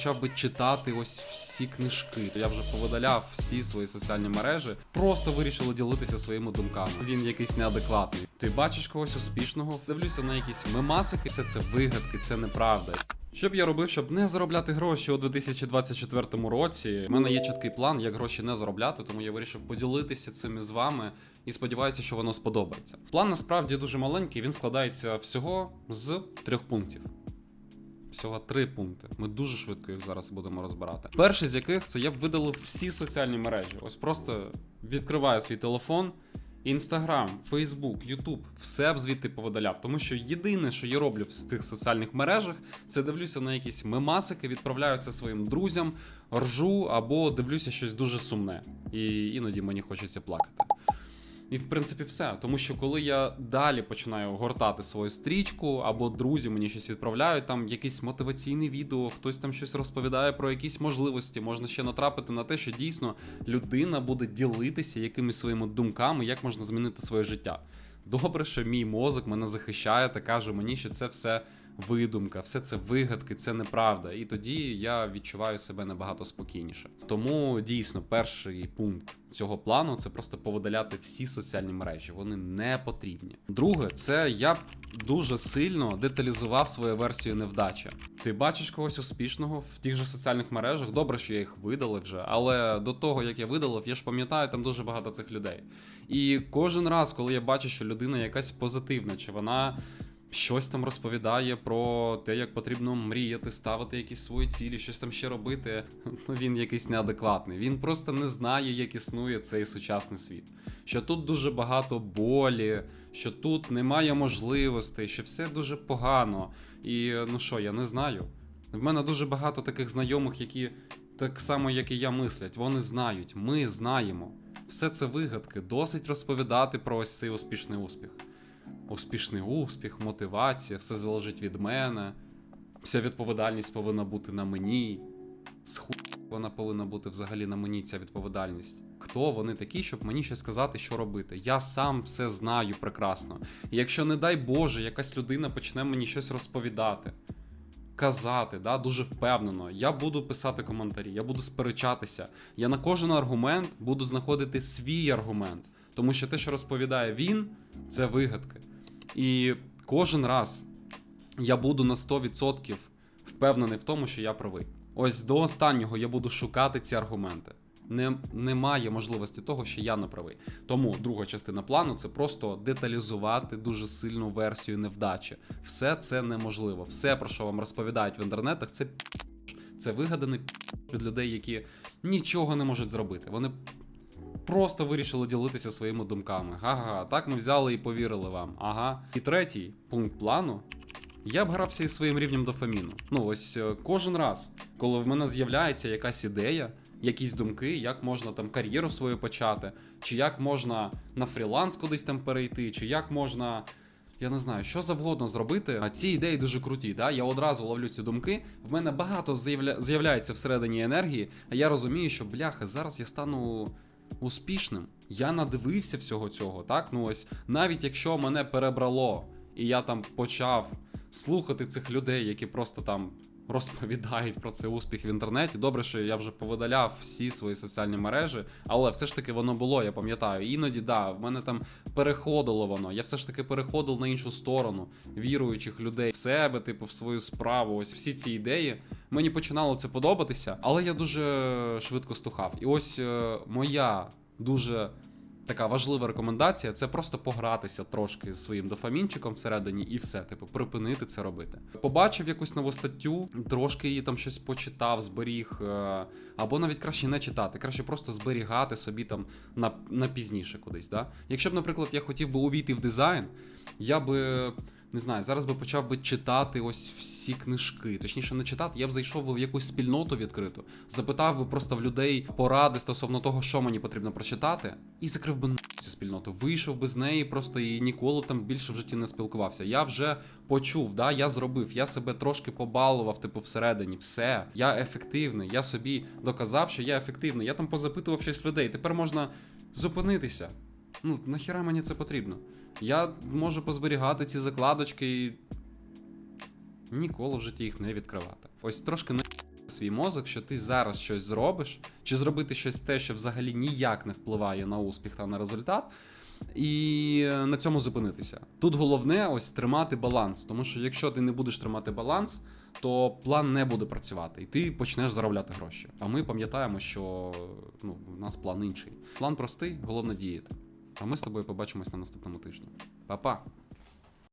почав би читати ось всі книжки. Я вже повидаляв всі свої соціальні мережі, просто вирішили ділитися своїми думками. Він якийсь неадекватний. Ти бачиш когось успішного, дивлюся на якісь мемасики, все це вигадки, це неправда. Що б я робив, щоб не заробляти гроші у 2024 році? У мене є чіткий план, як гроші не заробляти, тому я вирішив поділитися цим із вами і сподіваюся, що воно сподобається. План насправді дуже маленький, він складається всього з трьох пунктів. Всього три пункти. Ми дуже швидко їх зараз будемо розбирати. Перший з яких це я б видалив всі соціальні мережі. Ось просто відкриваю свій телефон. Інстаграм, Фейсбук, Ютуб, все б звідти повидаляв. Тому що єдине, що я роблю в цих соціальних мережах, це дивлюся на якісь мемасики, відправляю це своїм друзям, ржу або дивлюся щось дуже сумне. І іноді мені хочеться плакати. І в принципі все. Тому що коли я далі починаю гортати свою стрічку, або друзі мені щось відправляють, там якесь мотиваційне відео, хтось там щось розповідає про якісь можливості, можна ще натрапити на те, що дійсно людина буде ділитися якимись своїми думками, як можна змінити своє життя. Добре, що мій мозок мене захищає та каже мені, що це все видумка, все це вигадки, це неправда. І тоді я відчуваю себе набагато спокійніше. Тому дійсно перший пункт цього плану це просто повидаляти всі соціальні мережі. Вони не потрібні. Друге, це я б дуже сильно деталізував свою версію невдачі. Ти бачиш когось успішного в тих же соціальних мережах. Добре, що я їх видалив вже, але до того як я видалив, я ж пам'ятаю там дуже багато цих людей. І кожен раз, коли я бачу, що людина якась позитивна, чи вона щось там розповідає про те, як потрібно мріяти, ставити якісь свої цілі, щось там ще робити. Ну він якийсь неадекватний. Він просто не знає, як існує цей сучасний світ. Що тут дуже багато болі, що тут немає можливостей, що все дуже погано. І ну що, я не знаю. В мене дуже багато таких знайомих, які так само, як і я, мислять. Вони знають, ми знаємо. Все це вигадки, досить розповідати про ось цей успішний успіх успішний успіх, мотивація, все залежить від мене. Вся відповідальність повинна бути на мені. Сху вона повинна бути взагалі на мені, ця відповідальність. Хто вони такі, щоб мені ще сказати, що робити? Я сам все знаю прекрасно. І якщо, не дай Боже, якась людина почне мені щось розповідати, казати, да, дуже впевнено, я буду писати коментарі, я буду сперечатися. Я на кожен аргумент буду знаходити свій аргумент. Тому що те, що розповідає він, це вигадки. І кожен раз я буду на 100% впевнений в тому, що я правий. Ось до останнього я буду шукати ці аргументи. Не, Немає можливості того, що я не правий. Тому друга частина плану це просто деталізувати дуже сильну версію невдачі. Все це неможливо. Все, про що вам розповідають в інтернетах, це це вигаданий від людей, які нічого не можуть зробити. Вони просто вирішили ділитися своїми думками. Ага, так ми взяли і повірили вам. Ага. І третій пункт плану. Я б грався із своїм рівнем дофаміну. Ну, ось е, кожен раз, коли в мене з'являється якась ідея, якісь думки, як можна там кар'єру свою почати, чи як можна на фріланс кудись там перейти, чи як можна. Я не знаю, що завгодно зробити. А ці ідеї дуже круті. Да? Я одразу ловлю ці думки. В мене багато з'явля... з'являється всередині енергії, а я розумію, що бляха, зараз я стану успішним. Я надивився всього цього. Так, ну ось навіть якщо мене перебрало, і я там почав слухати цих людей, які просто там розповідають про цей успіх в інтернеті. Добре, що я вже повидаляв всі свої соціальні мережі, але все ж таки воно було, я пам'ятаю. Іноді, да, в мене там переходило воно. Я все ж таки переходив на іншу сторону віруючих людей в себе, типу, в свою справу. Ось всі ці ідеї. Мені починало це подобатися, але я дуже швидко стухав. І ось е, моя дуже така важлива рекомендація це просто погратися трошки з своїм дофамінчиком всередині і все, типу, припинити це робити. Побачив якусь нову статтю, трошки її там щось почитав, зберіг, е, або навіть краще не читати, краще просто зберігати собі там на, на пізніше кудись. Да? Якщо б, наприклад, я хотів би увійти в дизайн, я би. Не знаю, зараз би почав би читати ось всі книжки. Точніше, не читати, я б зайшов би в якусь спільноту відкриту, запитав би просто в людей поради стосовно того, що мені потрібно прочитати, і закрив би нахуй цю спільноту. Вийшов би з неї просто і ніколи там більше в житті не спілкувався. Я вже почув, да, я зробив, я себе трошки побалував, типу, всередині. Все, я ефективний. Я собі доказав, що я ефективний. Я там позапитував щось людей. Тепер можна зупинитися. Ну, нахіра мені це потрібно? Я можу позберігати ці закладочки і ніколи в житті їх не відкривати. Ось трошки не свій мозок, що ти зараз щось зробиш, чи зробити щось те, що взагалі ніяк не впливає на успіх та на результат. І на цьому зупинитися. Тут головне ось тримати баланс, тому що якщо ти не будеш тримати баланс, то план не буде працювати, і ти почнеш заробляти гроші. А ми пам'ятаємо, що ну, у нас план інший. План простий, головне діяти. А ми з тобою побачимось на наступному тижні. Па-па!